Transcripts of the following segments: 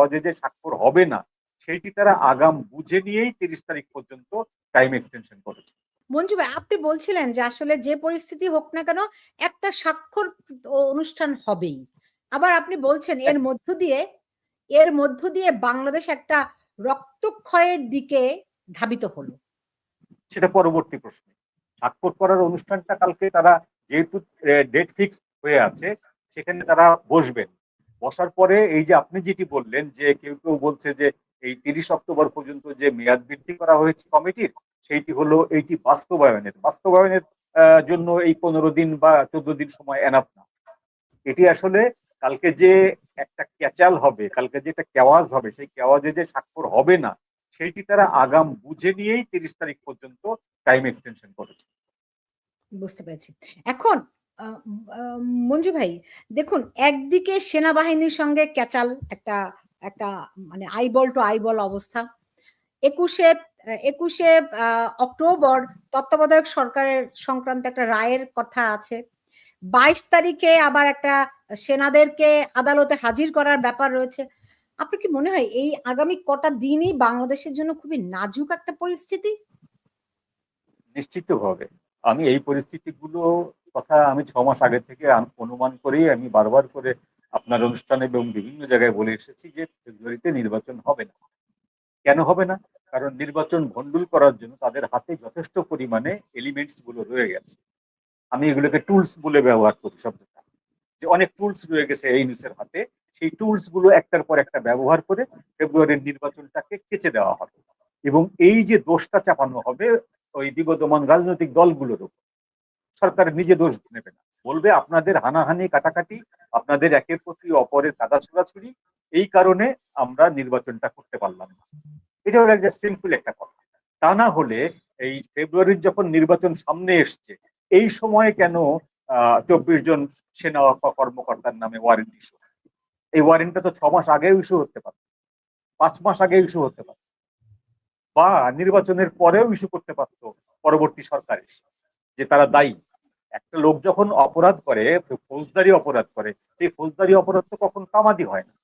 কেওয়াজে যে স্বাক্ষর হবে না সেইটি তারা আগাম বুঝে নিয়েই তিরিশ তারিখ পর্যন্ত টাইম এক্সটেনশন করেছে। মঞ্জু ভাই আপনি বলছিলেন যে আসলে যে পরিস্থিতি হোক না কেন একটা স্বাক্ষর অনুষ্ঠান হবেই। আবার আপনি বলছেন এর মধ্য দিয়ে এর মধ্য দিয়ে বাংলাদেশ একটা রক্তক্ষয়ের দিকে ধাবিত হলো। সেটা পরবর্তী প্রশ্ন। স্বাক্ষর করার অনুষ্ঠানটা কালকে তারা যেহেতু ডেট ফিক্স হয়ে আছে সেখানে তারা বসবেন। বসার পরে এই যে আপনি যেটি বললেন যে কেউ কেউ বলছে যে এই তিরিশ অক্টোবর পর্যন্ত যে মেয়াদ বৃদ্ধি করা হয়েছে কমিটির, সেইটি হলো এইটি বাস্তবায়নের। বাস্তবায়নের জন্য এই পনেরো দিন বা চোদ্দ দিন সময় এনাফ না। এটি আসলে কালকে যে একটা ক্যাচাল হবে, কালকে যে একটা কেওয়াজ হবে, সেই কেওয়াজে যে স্বাক্ষর হবে না, সেইটি তারা আগাম বুঝে নিয়েই তিরিশ তারিখ পর্যন্ত টাইম এক্সটেনশন করেছে। বুঝতে পেরেছি। এখন মঞ্জু ভাই, দেখুন, একদিকে সেনাবাহিনীর সঙ্গে ক্যাচাল একটা একটা মানে আইবল টু আইবল অবস্থা। একুশে একুশে অক্টোবর তত্ত্বাবধায়ক সরকারের সংক্রান্ত একটা রায়ের কথা আছে। বাইশ তারিখে আবার একটা সেনাদেরকে আদালতে হাজির করার ব্যাপার রয়েছে। আপনার কি মনে হয় এই আগামী কটা দিনই বাংলাদেশের জন্য খুবই নাজুক একটা পরিস্থিতি? নিশ্চিত নিশ্চিতভাবে। আমি এই পরিস্থিতিগুলো কথা আমি ছ মাস আগে থেকে অনুমান করেই আমি বারবার করে আপনার অনুষ্ঠানে এবং বিভিন্ন জায়গায় বলে এসেছি যে ফেব্রুয়ারিতে নির্বাচন হবে না। কেন হবে না? কারণ নির্বাচন ভণ্ডুল করার জন্য তাদের হাতে যথেষ্ট পরিমাণে এলিমেন্টসগুলো রয়ে গেছে। আমি এগুলোকে টুলস বলে ব্যবহার করি শব্দটা। যে অনেক টুলস রয়ে গেছে এই নিউজের হাতে। সেই টুলসগুলো একটার পর একটা ব্যবহার করে ফেব্রুয়ারির নির্বাচনটাকে কেচে দেওয়া হবে। এবং এই যে দোষটা চাপানো হবে ওই বিগতমান রাজনৈতিক দলগুলোর উপর সরকার নিজে দোষ নেবে না। বলবে, আপনাদের হানাহানি, কাটাকাটি, আপনাদের একের প্রতি অপরের কাদা ছোড়াছুড়ি, এই কারণে আমরা নির্বাচনটা করতে পারলাম না। এটা হলো একটা সিম্পল একটা কথা। তা না হলে এই ফেব্রুয়ারির যখন নির্বাচন সামনে এসছে, এই সময়ে কেন চব্বিশ জন সেনা কর্মকর্তার নামে ওয়ারেন্ট ইস্যু এই ওয়ারেন্টটা তো ছ মাস আগেও ইস্যু হতে পারে। পাঁচ মাস আগে ইস্যু হতে পারে। বা নির্বাচনের পরেও ইস্যু করতে পারতো পরবর্তী সরকার এসে, যে তারা দায়ী। একটা লোক যখন অপরাধ করে, ফৌজদারি অপরাধ করে, সেই ফৌজদারি অপরাধ তো কখন কামাদি হয় না।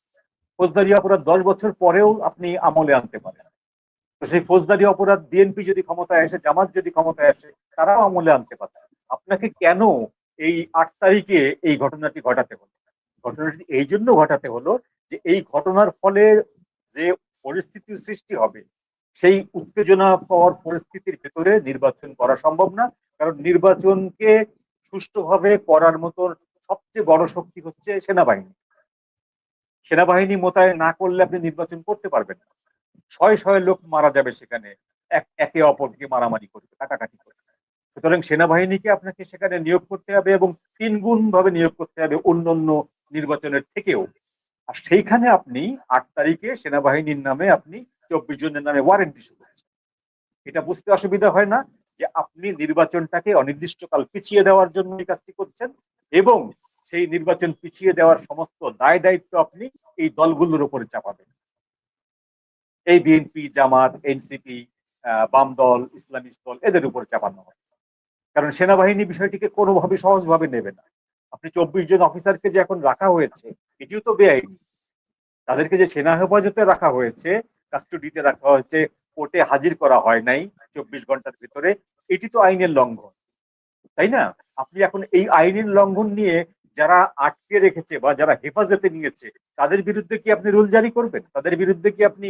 ফৌজদারি অপরাধ দশ বছর পরেও আপনি আমলে আনতে পারেন। তো সেই ফৌজদারি অপরাধ বিএনপি যদি ক্ষমতায় আসে, জামাত যদি ক্ষমতায় আসে, তারাও আমলে আনতে পারে আপনাকে কেন এই আট তারিখে এই ঘটনাটি ঘটাতে হলো? ঘটনাটি এই জন্য ঘটাতে হলো যে এই ঘটনার ফলে যে পরিস্থিতির সৃষ্টি হবে, সেই উত্তেজনা পাওয়ার পরিস্থিতির ভেতরে নির্বাচন করা সম্ভব না। কারণ নির্বাচনকে সুষ্ঠুভাবে করার মতন সবচেয়ে বড় শক্তি হচ্ছে সেনাবাহিনী। সেনাবাহিনী মোতায়েন না করলে আপনি নির্বাচন করতে পারবেন না। শয়ে শয়ে লোক মারা যাবে সেখানে। একে অপরকে মারামারি করবে, কাটাকাটি করবে। সুতরাং সেনাবাহিনীকে আপনাকে সেখানে নিয়োগ করতে হবে এবং তিন গুণ ভাবে নিয়োগ করতে হবে অন্য অন্য নির্বাচনের থেকেও। আর সেইখানে আপনি আট তারিখে সেনাবাহিনীর নামে আপনি চব্বিশ জনের নামে ওয়ারেন্ট ইস্যু করছেন। এটা বুঝতে অসুবিধা হয় না। যে আপনি নির্বাচনটাকে অনির্দিষ্টকাল পিছিয়ে দেওয়ার জন্য এই কাজটি করছেন এবং সেই নির্বাচন পিছিয়ে দেওয়ার সমস্ত দায় দায়িত্ব আপনি এই দলগুলোর উপরে চাপাবেন। এই বিএনপি জামাত এনসিপি বাম দল, ইসলামিক দল, এদের উপর চাপানো হবে কারণ সেনাবাহিনী বিষয়টিকে কোনোভাবে সহজভাবে নেবে না। আপনি চব্বিশ জন অফিসারকে যে এখন রাখা হয়েছে, এটিও তো বেআইনি। তাদেরকে যে সেনা হেফাজতে রাখা হয়েছে কাস্টডিতে রাখা হয়েছে কোর্টে হাজির করা হয় নাই চব্বিশ ঘণ্টার ভিতরে এটি তো আইনের লঙ্ঘন তাই না? আপনি এখন এই আইনের লঙ্ঘন নিয়ে যারা আটকে রেখেছে বা যারা হেফাজতে নিয়েছে তাদের বিরুদ্ধে কি আপনি রুল জারি করবেন? তাদের বিরুদ্ধে কি আপনি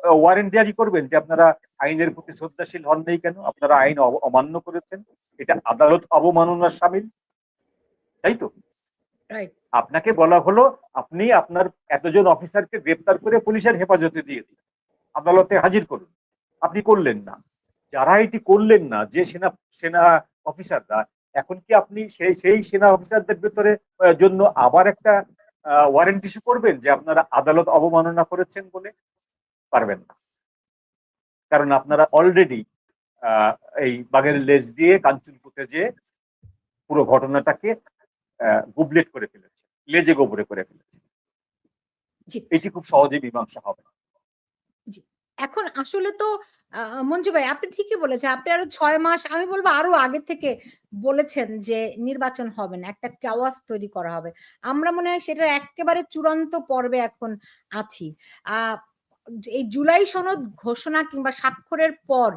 ওয়ারেন্ট জারি করবেন যে আপনারা আইনের প্রতি শ্রদ্ধাশীল হন নেই কেন? আপনারা আইন অমান্য করেছেন এটা আদালত অবমাননার সামিল তাই তো? আপনাকে বলা হলো আপনি আপনার এতজন অফিসারকে গ্রেপ্তার করে পুলিশের হেফাজতে দিয়ে দিন আদালতে হাজির করুন। আপনি করলেন না। যারা এটি করলেন না যে সেনা সেনা অফিসাররা এখন কি আপনি সেই সেই সেনা অফিসারদের ভেতরে জন্য আবার একটা ওয়ারেন্ট ইস্যু করবেন যে আপনারা আদালত অবমাননা করেছেন বলে? পারবেন না। কারণ আপনারা অলরেডি এই বাঘের লেজ দিয়ে কাঞ্চন পুঁতে যে পুরো ঘটনাটাকে গুবলেট করে ফেলেছে লেজে গোবরে করে ফেলেছে এটি খুব সহজে মীমাংসা হবে এখন আসলে তো মঞ্জু ভাই আপনি ঠিকই বলেছেন। আপনি আরও ছয় মাস, আমি বলব আরও আগে থেকে বলেছেন যে নির্বাচন হবে না। একটা কেওয়াস তৈরি করা হবে। আমরা মনে হয় সেটার একেবারে চূড়ান্ত পর্বে এখন আছি। আহ এই জুলাই সনদ ঘোষণা কিংবা স্বাক্ষরের পর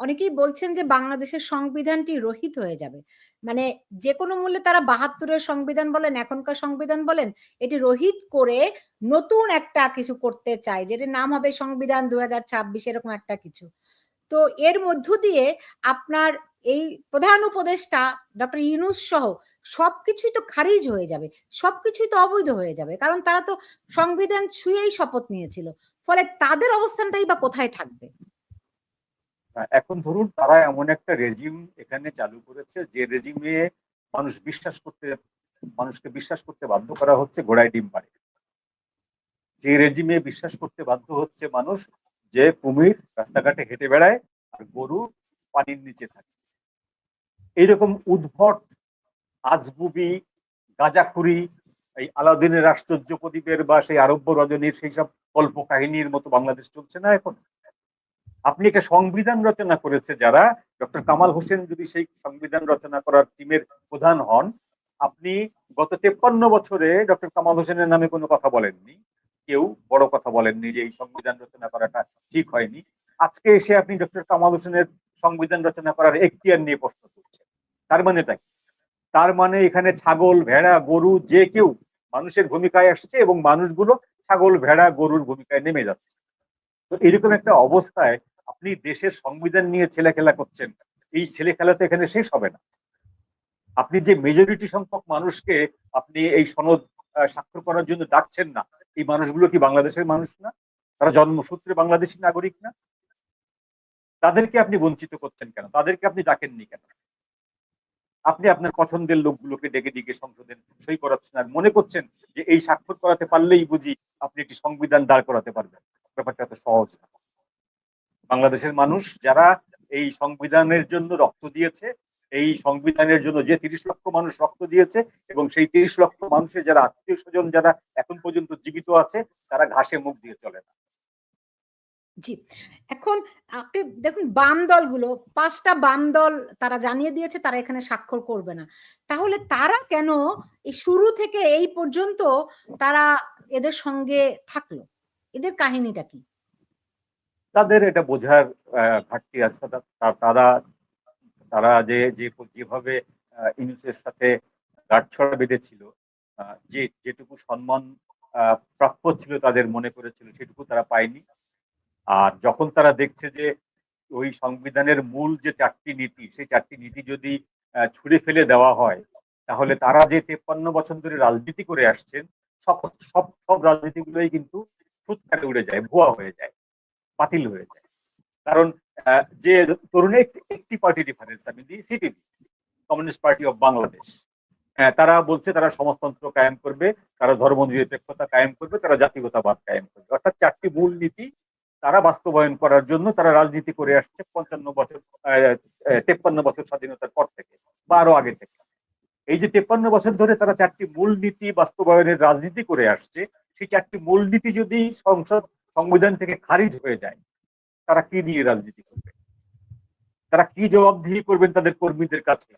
অনেকেই বলছেন যে বাংলাদেশের সংবিধানটি রহিত হয়ে যাবে। মানে যেকোনো মূল্যে তারা বাহাত্তরের সংবিধান বলেন, এখনকার সংবিধান বলেন, এটি রহিত করে নতুন একটা কিছু করতে চায়। যেটার নাম হবে সংবিধান ২০২৬ এরকম একটা কিছু। তো এর মধ্য দিয়ে আপনার এই প্রধান উপদেষ্টা ডক্টর ইউনূস সহ সবকিছুই তো খারিজ হয়ে যাবে। সবকিছুই তো অবৈধ হয়ে যাবে। কারণ তারা তো সংবিধান ছুঁয়েই শপথ নিয়েছিল। ফলে তাদের অবস্থানটাই বা কোথায় থাকবে? এখন ধরুন তারা এমন একটা রেজিম এখানে চালু করেছে, যে রেজিমে মানুষ বিশ্বাস করতে, মানুষকে বিশ্বাস করতে বাধ্য করা হচ্ছে ঘোড়ায় ডিম পাড়ে। যে রেজিমে বিশ্বাস করতে বাধ্য হচ্ছে মানুষ যে কুমির রাস্তাঘাটে হেঁটে বেড়ায় আর গরু পানির নিচে থাকে। এইরকম উদ্ভট আজগুবি, গাঁজাখুরি, এই আলাউদ্দিনের আশ্চর্য প্রদীপের বা সেই আরব্য রজনীর সেই সব কল্প কাহিনীর মতো বাংলাদেশ চলছে না এখন। আপনি একটা সংবিধান রচনা করেছে যারা ডক্টর কামাল হোসেন যদি সেই সংবিধান রচনা করার টিমের প্রধান হন, আপনি গত ৫৩ বছরে ডক্টর কামাল হোসেনের নামে কোনো কথা বলেননি। কেউ বড় কথা বলেননি যে এই সংবিধান রচনা করাটা ঠিক হয়নি। আজকে এসে আপনি ডক্টর কামাল হোসেনের সংবিধান রচনা করার এখতিয়ার নিয়ে প্রশ্ন করছেন তার মানেটা কি? তার মানে এখানে ছাগল, ভেড়া, গরু যে কেউ মানুষের ভূমিকায় আসছে এবং মানুষগুলো ছাগল, ভেড়া, গরুর ভূমিকায় নেমে যাচ্ছে। তো এরকম একটা অবস্থায় আপনি দেশের সংবিধান নিয়ে ছেলেখেলা করছেন। এই ছেলেখেলা তো এখানে শেষ হবে না। আপনি যে মেজরিটি সংখ্যক মানুষকে আপনি এই সনদ স্বাক্ষর করার জন্য ডাকছেন না, এই মানুষগুলো কি বাংলাদেশের মানুষ না? তারা জন্মসূত্রে বাংলাদেশী নাগরিক না? তাদেরকে আপনি বঞ্চিত করছেন কেন? তাদেরকে আপনি ডাকেননি কেন? আপনি আপনার পছন্দের লোকগুলোকে ডেকে, ডেকে সংসদে সই করাচ্ছেন আর মনে করছেন যে এই স্বাক্ষর করাতে পারলেই বুঝি আপনি একটি সংবিধান দাঁড় করাতে পারবেন। ব্যাপারটা এত সহজ না। বাংলাদেশের মানুষ যারা এই সংবিধানের জন্য রক্ত দিয়েছে, এই সংবিধানের জন্য যে ৩০ লক্ষ মানুষ রক্ত দিয়েছে এবং সেই ৩০ লক্ষ মানুষের যারা আত্মীয় স্বজন যারা এখন পর্যন্ত জীবিত আছে তারা ঘাসে মুখ দিয়ে চলে না। জি। এখন আপনি দেখুন বাম দলগুলো পাঁচটা বাম দল তারা জানিয়ে দিয়েছে তারা এখানে স্বাক্ষর করবে না। তাহলে তারা কেন এই শুরু থেকে এই পর্যন্ত তারা এদের সঙ্গে থাকল? এদের কাহিনীটা কি? তাদের এটা বোঝার ঘাটতি আছে। তারা তারা যে যেভাবে ইউনূসের সাথে গাঁটছড়া বেঁধেছিল, যে যেটুকু সম্মান প্রাপ্য ছিল তাদের মনে করেছিল সেটুকু তারা পায়নি। আর যখন তারা দেখছে যে ওই সংবিধানের মূল যে চারটি নীতি, সেই চারটি নীতি যদি ছুঁড়ে ফেলে দেওয়া হয়, তাহলে তারা যে ৫৩ বছর ধরে রাজনীতি করে আসছেন, সব সব সব রাজনীতিগুলোই কিন্তু ফুৎকারে উড়ে যায়, ভুয়া হয়ে যায়, বাতিল হয়ে যায়। কারণ যে তরুণের একটি পার্টি ডিফারেন্স আমি দিই CPB, communist party of Bangladesh. তারা বলছে তারা সমাজতন্ত্র কায়েম করবে, তারা ধর্মনিরপেক্ষতা কায়েম করবে, তারা জাতীয়তাবাদ কায়েম করবে। অর্থাৎ ৪ টি মূল নীতি তারা বাস্তবায়ন করার জন্য তারা রাজনীতি করে আসছে ৫৫ বছর ৫৩ বছর স্বাধীনতার পর থেকে বা আরও আগে থেকে। এই যে ৫৩ বছর ধরে তারা চারটি মূল নীতি বাস্তবায়নের রাজনীতি করে আসছে, সেই চারটি মূল নীতি যদি সংসদ সংবিধান থেকে খারিজ হয়ে যায়, তারা কি নিয়ে রাজনীতি করবে? তারা কি জবাবদিহি করবেন তাদের কর্মীদের কাছে?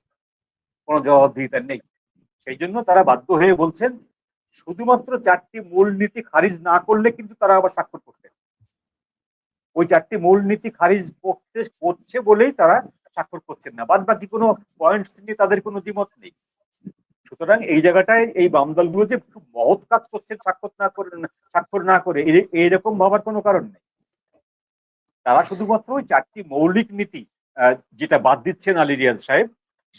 কোন জবাবদিহিতা নেই। সেইজন্য তারা বাধ্য হয়ে বলছেন, শুধুমাত্র ৪ টি মূল নীতি খারিজ না করলে কিন্তু তারা আবার স্বাক্ষর করতেন। ওই ৪ টি মূলনীতি খারিজ করতে করছে বলেই তারা স্বাক্ষর করছেন না। বাদবাকি কোনো পয়েন্টস নিয়ে তাদের কোন দ্বিমত নেই। সুতরাং এই জায়গাটায় এই বাম দলগুলো যে মহৎ কাজ করছেন স্বাক্ষর না করে স্বাক্ষর না করে এ এরকম ভাবার কোনো কারণ নেই। তারা শুধুমাত্র ওই ৪ টি মৌলিক নীতি যেটা বাদ দিচ্ছেন আলী রিয়াজ সাহেব,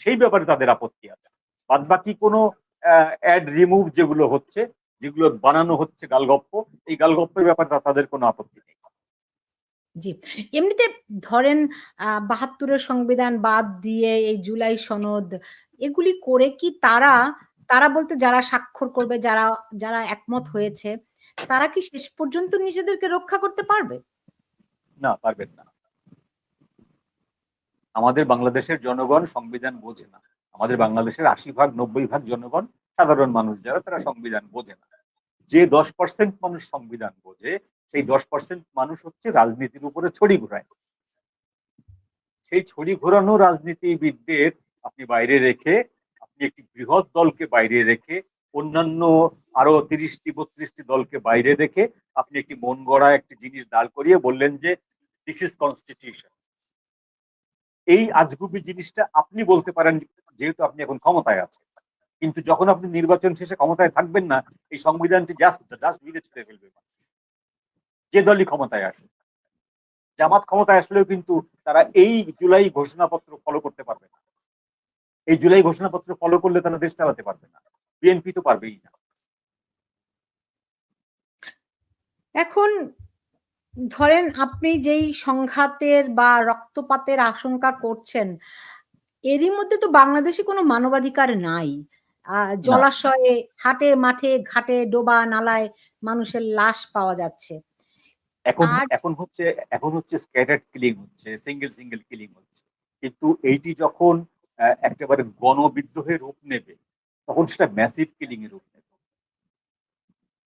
সেই ব্যাপারে তাদের আপত্তি আছে। বাদবাকি কোন আ এড রিমুভ যেগুলো হচ্ছে, যেগুলো বানানো হচ্ছে গালগপ্প, এই গালগপ্পের ব্যাপারে তাদের কোনো আপত্তি নেই। জি। এমনিতে ধরেন ৭২ সংবিধান বাদ দিয়ে এই জুলাই সনদ এগুলি করে কি তারা, তারা বলতে যারা স্বাক্ষর করবে, যারা যারা একমত হয়েছে, তারা কি শেষ পর্যন্ত নিজেদেরকে রক্ষা করতে পারবে? না, পারবেন না। আমাদের বাংলাদেশের জনগণ সংবিধান বোঝে না। আমাদের বাংলাদেশের ৮০ ভাগ ৯০ ভাগ জনগণ সাধারণ মানুষ যারা তারা সংবিধান বোঝে না। যে ১০% মানুষ সংবিধান বোঝে, সেই ১০% মানুষ হচ্ছে রাজনীতির উপরে ছড়ি ঘুরায়। সেই ছড়ি ঘোরানো রাজনীতিবিদদের আপনি বাইরে রেখে, আপনি একটি বৃহৎ দলকে বাইরে রেখে, অন্যান্য আরও তিরিশটি, বত্রিশটি দলকে বাইরে রেখে আপনি একটি মন গড়া একটি জিনিস দাঁড় করিয়ে বললেন যে দিস ইজ কনস্টিটিউশন এই আজগুবি জিনিসটা আপনি বলতে পারেন, যেহেতু আপনি এখন ক্ষমতায় আছেন। কিন্তু যখন আপনি নির্বাচন শেষে ক্ষমতায় থাকবেন না, এই সংবিধানটি জাস্ট জাস্ট ভিড়ে ছুড়ে ফেলবে যে দলই ক্ষমতায় আসে, জামাত ক্ষমতায় আসলেও কিন্তু তারা এই জুলাই ঘোষণাপত্র ফলো করতে পারবে না। এই জুলাই ঘোষণাপত্র ফলো করলে তারা দেশ চালাতে পারবে না। বিএনপি তো পারবেই না। এখন ধরেন আপনি যেই সংঘাতের বা রক্তপাতের আশঙ্কা করছেন এরই মধ্যে তো বাংলাদেশে কোনো মানবাধিকার নাই। জলাশয়ে হাটে মাঠে ঘাটে ডোবা নালায় মানুষের লাশ পাওয়া যাচ্ছে। এখন এখন হচ্ছে এখন হচ্ছে স্ক্যাটার্ড কিলিং হচ্ছে সিঙ্গেল সিঙ্গেল কিলিং হচ্ছে। কিন্তু এইটি যখন একেবারে গণবিদ্রোহের রূপ নেবে, তখন সেটা ম্যাসিভ কিলিং এর রূপ নেবে।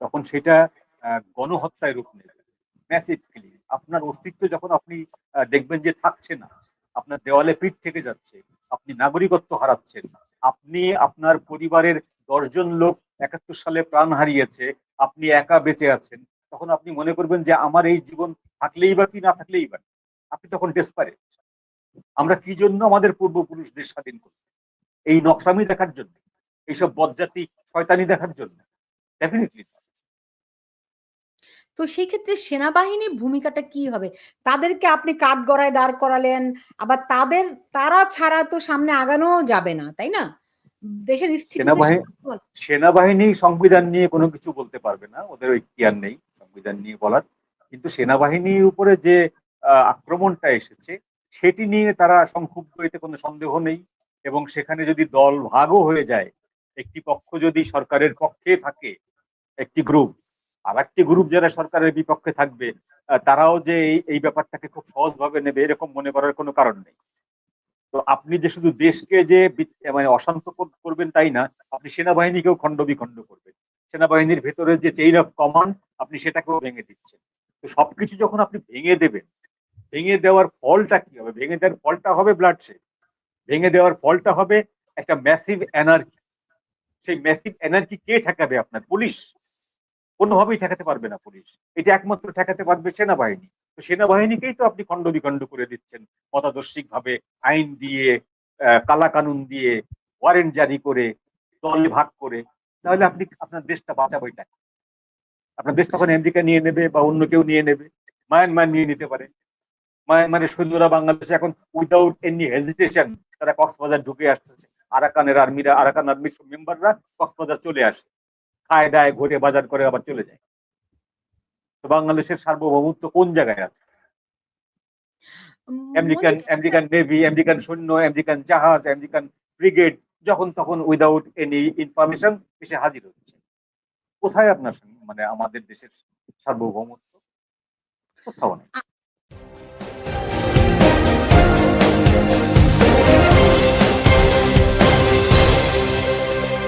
তখন সেটা গণহত্যায় রূপ নেবে। ম্যাসিভ কিলিং আপনার অস্তিত্ব যখন আপনি দেখবেন যে থাকছে না, আপনার দেওয়ালে পিঠ থেকে যাচ্ছে, আপনি নাগরিকত্ব হারাচ্ছেন, আপনি আপনার পরিবারের দশজন লোক একাত্তর সালে প্রাণ হারিয়েছে, আপনি একা বেঁচে আছেন, তখন আপনি মনে করবেন যে আমার এই জীবন থাকলেই বা কি না থাকলেই বা আপনি তখন ডেসপারেট আমরা কি জন্য আমাদের পূর্বপুরুষদের স্বাধীন করি এই নকশামি দেখার জন্য এইসব বজ্জাতি শয়তানি দেখার জন্য? ডেফিনেটলি তো সেই ক্ষেত্রে সেনাবাহিনীর ভূমিকাটা কি হবে? তাদেরকে আপনি কাঠ গড়ায় দাঁড় করালেন আবার তাদের তারা ছাড়া তো সামনে আগানো যাবে না তাই না? দেশের সেনাবাহিনী সেনাবাহিনী সংবিধান নিয়ে কোনো কিছু বলতে পারবে না ওদের ওই জ্ঞান নেই সংবিধান নিয়ে বলার। কিন্তু সেনাবাহিনীর উপরে যে আক্রমণটা এসেছে সেটি নিয়ে তারা সংক্ষুব্ধ এতে কোনো সন্দেহ নেই এবং সেখানে যদি দল ভাগও হয়ে যায়, একটি পক্ষ যদি সরকারের পক্ষে থাকে, একটি গ্রুপ আর একটি গ্রুপ যারা সরকারের বিপক্ষে থাকবে তারাও যে এই ব্যাপারটাকে খুব সহজভাবে নেবে এরকম মনে করার কোনো কারণ নেই। তো আপনি যে শুধু দেশকে যে মানে অশান্ত কর- করবেন তাই না, আপনি সেনাবাহিনীকেও খণ্ড বিখণ্ড করবেন। সেনাবাহিনীর ভেতরে যে চেইন অফ কমান্ড আপনি সেটাকেও ভেঙে দিচ্ছেন। তো সবকিছু যখন আপনি ভেঙে দেবেন ভেঙে দেওয়ার ফলটা কি হবে? ভেঙে দেওয়ার ফলটা হবে ব্লাডশেড ভেঙে দেওয়ার ফলটা হবে একটা ম্যাসিভ এনার্জি সেই ম্যাসিভ এনার্জি কে ঠেকাবে আপনার? পুলিশ। কোনোভাবেই ঠেকাতে পারবে না পুলিশ। এটা একমাত্র ঠেকাতে পারবে সেনাবাহিনী। তো সেনাবাহিনীকেই তো আপনি খণ্ড বিখণ্ড করে দিচ্ছেন। মতাদর্শিক ভাবে আইন দিয়ে কালা কানুন দিয়ে ওয়ারেন্ট জারি করে, দলে ভাগ করে। তাহলে আপনি, আপনার দেশটা বাঁচাবেটা কি? আপনার দেশ তখন আমেরিকা নিয়ে নেবে বা অন্য কেউ নিয়ে নেবে। মায়ানমার নিয়ে নিতে পারে। মায়ানমারের সৈন্যরা বাংলাদেশে এখন উইদাউট এনি হেজিটেশন তারা কক্সবাজার ঢুকে আসতেছে। আরাকানের আর্মিরা আরাকান আর্মির মেম্বাররা কক্সবাজার চলে আসে। খায় দায় ঘুরে বাজার করে আবার চলে যায়। তো বাংলাদেশের সার্বভৌমত্ব কোন জায়গায় আছে? আমেরিকান আমেরিকান নেভি আমেরিকান সৈন্য আমেরিকান জাহাজ আমেরিকান ব্রিগেড যখন তখন উইদাউট এনি ইনফরমেশন এসে হাজির হচ্ছে। কোথায় আপনার মানে আমাদের দেশের সার্বভৌমত্ব? কোথাও নেই।